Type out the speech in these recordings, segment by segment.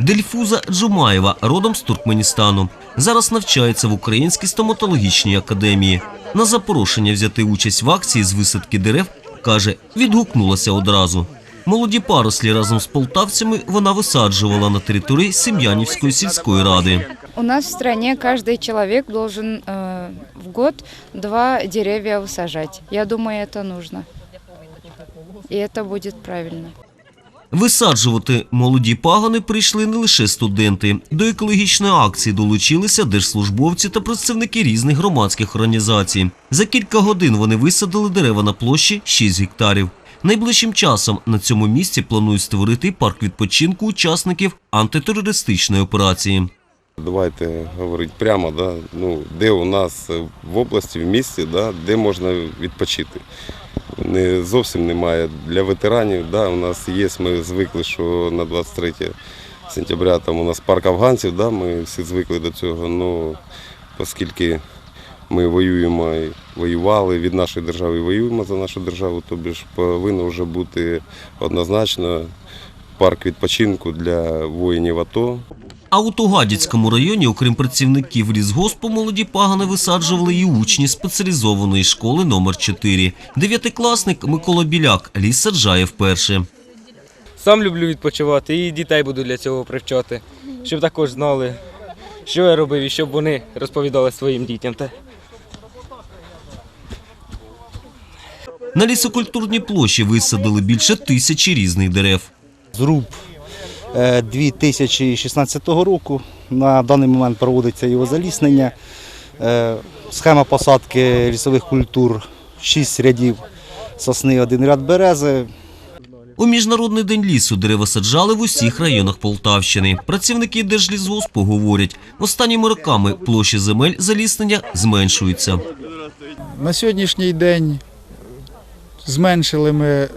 Дельфуза Джумаєва, родом з Туркменістану. Зараз навчається в Українській стоматологічній академії. На запрошення взяти участь в акції з висадки дерев, каже, відгукнулася одразу. Молоді парослі разом з полтавцями вона висаджувала на території Сем'янівської сільської ради. У нас в стране каждый человек должен э, в год два деревья высажать. Я думаю, это нужно. И это будет правильно. Висаджувати молоді пагани прийшли не лише студенти. До екологічної акції долучилися держслужбовці та представники різних громадських організацій. За кілька годин вони висадили дерева на площі 6 гектарів. Найближчим часом на цьому місці планують створити парк відпочинку учасників антитерористичної операції. Давайте говорити прямо, да, ну, де у нас в області, в місті, да, де можна відпочити. Не зовсім немає для ветеранів. Да, у нас є, ми звикли, що на 23 сентября там у нас парк афганців, да, ми всі звикли до цього. Ну, оскільки ми воюємо і воювали від нашої держави і воюємо за нашу державу, тобі ж повинно вже бути однозначно парк відпочинку для воїнів АТО. А у Тугадівському районі, окрім працівників лісгоспу, молоді пагани висаджували і учні спеціалізованої школи номер 4 Дев'ятикласник Микола Біляк ліс саджає вперше. Сам люблю відпочивати і дітей буду для цього привчати, щоб також знали, що я робив і щоб вони розповідали своїм дітям. На лісокультурній площі висадили більше тисячі різних дерев. зруб 2016 року. На даний момент проводиться його заліснення. Е, Схема посадки лісових культур 6 рядів сосни, один ряд берези. У міжнародний день лісу дерева саджали в усіх районах Полтавщини. Працівники Держлісгоспу говорять, останніми роками площі земель заліснення зменшуються. На сьогоднішній день зменшили ми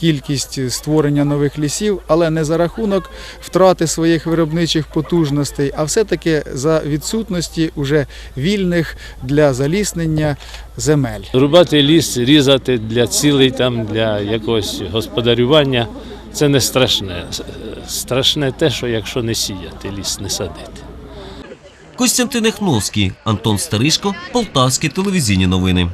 кількість створення нових лісів, але не за рахунок втрати своїх виробничих потужностей, а все-таки за відсутності уже вільних для заліснення земель. Рубати ліс, різати для цілей, там, для якогось господарювання це не страшне. Страшне те, що якщо не сіяти, ліс не садити. Костянтин Ехновський, Антон Старишко, Полтавські телевізійні новини.